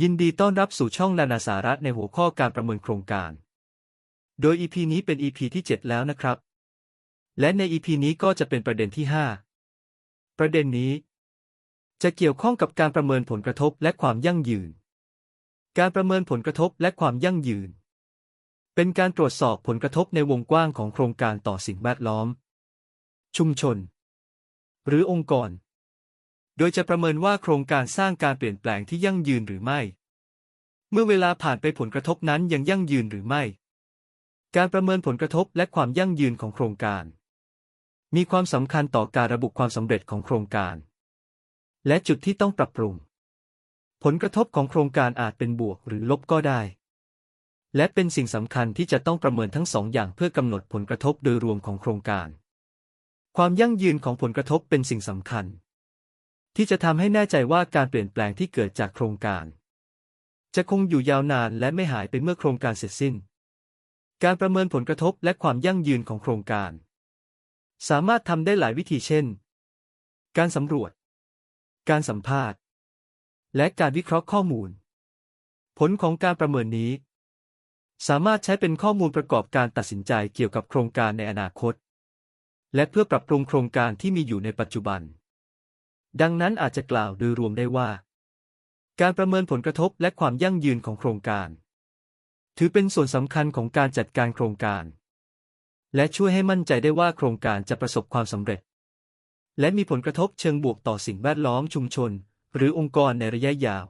ยินดีต้อนรับสู่ช่องนานาสาระในหัวข้อการประเมินโครงการ โดย EP นี้เป็น EP ที่ 7 แล้วนะครับ และใน EP นี้ก็จะเป็นประเด็นที่ 5 ประเด็นนี้ จะเกี่ยวข้องกับการประเมินผลกระทบและความยั่งยืน การประเมินผลกระทบและความยั่งยืน เป็นการตรวจสอบผลกระทบในวงกว้างของโครงการต่อสิ่งแวดล้อม ชุมชน หรือองค์กร โดยจะประเมินว่าโครงการสร้างการเปลี่ยนแปลงที่ยั่งยืนหรือไม่ เมื่อเวลาผ่านไปผลกระทบนั้นยังยั่งยืนหรือไม่ การประเมินผลกระทบและความยั่งยืนของโครงการ มีความสำคัญต่อการระบุความสำเร็จของโครงการ และจุดที่ต้องปรับปรุง ผลกระทบของโครงการอาจเป็นบวกหรือลบก็ได้ และเป็นสิ่งสำคัญที่จะต้องประเมินทั้งสองอย่างเพื่อกำหนดผลกระทบโดยรวมของโครงการ ความยั่งยืนของผลกระทบเป็นสิ่งสำคัญ ที่จะทำให้แน่ใจว่าการเปลี่ยนแปลงที่เกิดจากโครงการ จะคงอยู่ยาวนานและไม่หายไปเมื่อโครงการเสร็จสิ้น การประเมินผลกระทบและความยั่งยืนของโครงการ สามารถทำได้หลายวิธีเช่น การสำรวจ การสัมภาษณ์ และการวิเคราะห์ข้อมูล ผลของการประเมินนี้ สามารถใช้เป็นข้อมูลประกอบการตัดสินใจเกี่ยวกับโครงการในอนาคต และเพื่อปรับปรุงโครงการที่มีอยู่ในปัจจุบัน ดังนั้นอาจจะกล่าวโดยรวมได้ว่า การประเมินผลกระทบและความยั่งยืนของโครงการ ถือเป็นส่วนสำคัญของการจัดการโครงการ และช่วยให้มั่นใจได้ว่าโครงการจะประสบความสำเร็จ และมีผลกระทบเชิงบวกต่อสิ่งแวดล้อมชุมชน หรือองค์กรในระยะยาว